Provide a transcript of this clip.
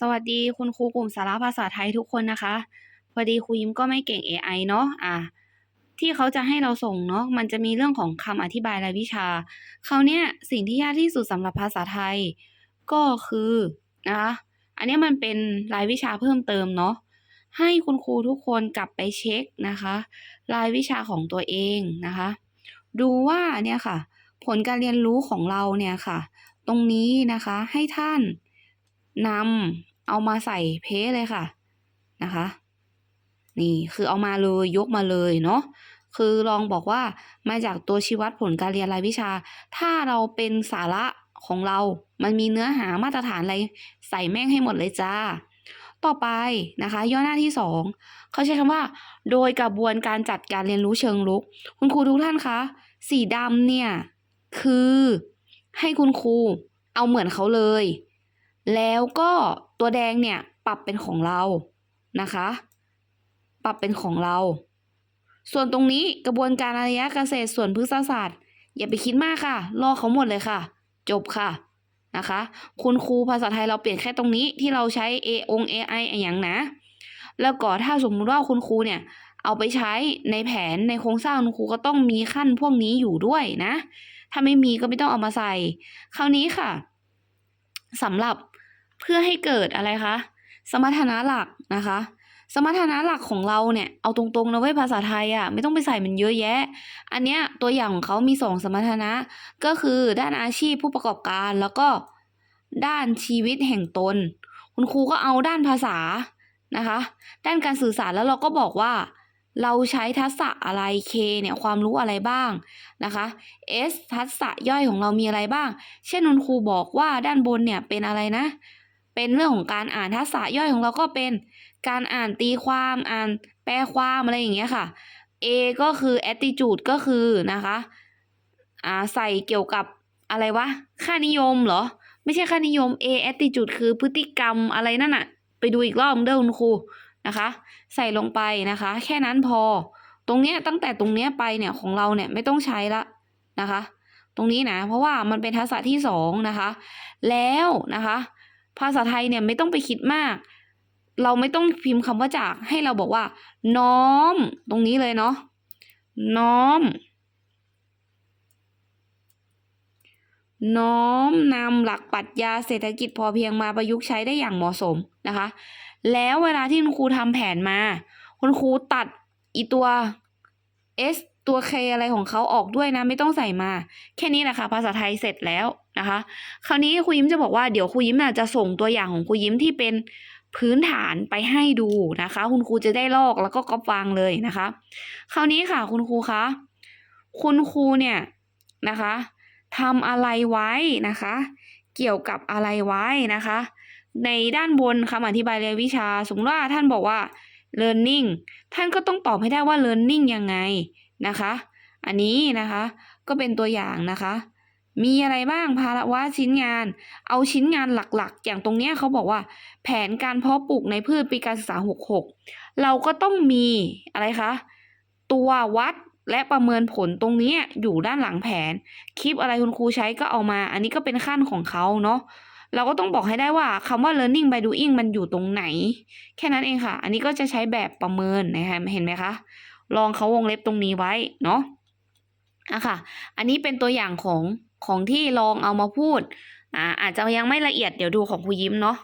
สวัสดีคุณครูกลุ่มสาระภาษาไทยทุกคนนะคะ พอดีครูยิ้มก็ไม่เก่ง AI เนาะอะที่เขาจะให้เราส่งเนาะมันจะมีเรื่องของคำอธิบายรายวิชาคราวเนี้ยสิ่งที่ยากที่สุดสำหรับภาษาไทย ก็คือนะคะอันนี้มันเป็นรายวิชาเพิ่มเติมเนาะให้คุณครูทุกคนกลับไปเช็คนะคะ รายวิชาของตัวเองนะคะ ดูว่าเนี่ยค่ะ ผลการเรียนรู้ของเราเนี่ยค่ะ ตรงนี้นะคะให้ท่าน นำเอามาใส่เพจเลยค่ะนะคะ นี่คือเอามาเลยยกมาเลยเนาะคือลองบอกว่ามาจากตัวชี้วัดผลการเรียนรายวิชา ถ้าเราเป็นสาระของเรา มันมีเนื้อหามาตรฐานอะไรใส่แม่งให้หมดเลยจ้า ต่อไปนะคะ ย่อหน้าที่สองเขาใช้คำว่า โดยกระบวนการจัดการเรียนรู้เชิงลุก คุณครูทุกท่านคะสีดำเนี่ย คือให้คุณครูเอาเหมือนเขาเลย แล้วก็ตัวแดงเนี่ยปรับเป็นของเรานะคะ ปรับเป็นของเรา ส่วนตรงนี้กระบวนการอารยะเกษตรส่วนพฤกษศาสตร์ อย่าไปคิดมากค่ะ ลอกเขาหมดเลยค่ะ จบค่ะนะคะ คุณครูภาษาไทยเราเปลี่ยนแค่ตรงนี้ที่เราใช้ A อง AI อไรอย่างนะ แล้วก็ถ้าสมมุติว่าคุณครูเนี่ยเอาไปใช้ในแผนในโครงสร้างคุณครูก็ต้องมีขั้นพวกนี้อยู่ด้วยนะ ถ้าไม่มีก็ไม่ต้องเอามาใส่ คราวนี้ค่ะสำหรับ เพื่อให้เกิดอะไรคะ สมรรถนะหลักนะคะ สมรรถนะหลักของเราเนี่ยเอาตรงๆนะเว้ยภาษาไทยอะ่ะไม่ต้องไปใส่มันเยอะแยะ อันเนี้ยตัวอย่างของเขามีสองสมรรถนะ ก็คือด้านอาชีพผู้ประกอบการแล้วก็ด้านชีวิตแห่งตน คุณครูก็เอาด้านภาษานะคะ ด้านการสื่อสารแล้วเราก็บอกว่าเราใช้ทักษะอะไร K เนี่ยความรู้อะไรบ้างนะคะ S ทักษะย่อยของเรามีอะไรบ้าง เช่นคุณครูบอกว่าด้านบนเนี่ยเป็นอะไรนะ เป็นเรื่องของการอ่านทักษะย่อยของเราก็เป็นการอ่านตีความอ่านแปลความอะไรอย่างเงี้ยค่ะ A ก็คือ attitude ก็คือนะคะอ่าใส่เกี่ยวกับอะไรวะ ค่านิยมเหรอ ไม่ใช่ค่านิยม A attitude คือพฤติกรรมอะไรนั่นอะไปดูอีกรอบเด้อคุณครูนะคะ ใส่ลงไปนะคะ แค่นั้นพอ ตรงเนี้ยตั้งแต่ตรงเนี้ยไปเนี่ยของเราเนี่ยไม่ต้องใช้ละนะคะ ตรงนี้นะเพราะว่ามันเป็นทักษะที่สองนะคะ แล้วนะคะ ภาษาไทยเนี่ยไม่ต้องไปคิดมาก เราไม่ต้องพิมพ์คำว่าจาก ให้เราบอกว่า น้อม ตรงนี้เลยเนาะน้อม น้อมนำหลักปรัชญาเศรษฐกิจพอเพียงมาประยุกต์ใช้ได้อย่างเหมาะสมนะคะ แล้วเวลาที่คุณครูทำแผนมา คุณครูตัดอีตัว S ตัว K อะไรของเขาออกด้วยนะ ไม่ต้องใส่มา แค่นี้แหละค่ะ ภาษาไทยเสร็จแล้ว นะคะ คราวนี้ครูยิ้มจะบอกว่าเดี๋ยวครูยิ้มจะส่งตัวอย่างของครูยิ้มที่เป็นพื้นฐานไปให้ดูนะคะ คุณครูจะได้ลอกแล้วก็ก๊อปวางเลยนะคะ คราวนี้ค่ะคุณครูคะคุณครูเนี่ยนะคะทำอะไรไว้นะคะ เกี่ยวกับอะไรไว้นะคะ ในด้านบนคำอธิบายเรายนวิชา สมมติว่าท่านบอกว่า learning ท่านก็ต้องตอบให้ได้ว่า learning ยังไงนะคะ อันนี้นะคะก็เป็นตัวอย่างนะคะ มีอะไรบ้างภาระว่าชิ้นงาน เอาชิ้นงานหลักๆ อย่างตรงเนี้ยเขาบอกว่า แผนการเพาะปลูกในพืชปีการศึกษา 66 เราก็ต้องมีอะไรคะ ตัววัดและประเมินผลตรงเนี้ยอยู่ด้านหลังแผน คลิปอะไรคุณครูใช้ก็เอามา อันนี้ก็เป็นขั้นของเขาเนาะเราก็ต้องบอกให้ได้ว่าคำว่า learning by doing มันอยู่ตรงไหน แค่นั้นเองค่ะ อันนี้ก็จะใช้แบบประเมินนะคะเห็นไหมคะ ลองเขาวงเล็บตรงนี้ไว้เนาะอะค่ะ อันนี้เป็นตัวอย่างของ ของที่ลองเอามาพูดอ่าอาจจะยังไม่ละเอียดเดี๋ยวดูของครูยิ้มเนาะ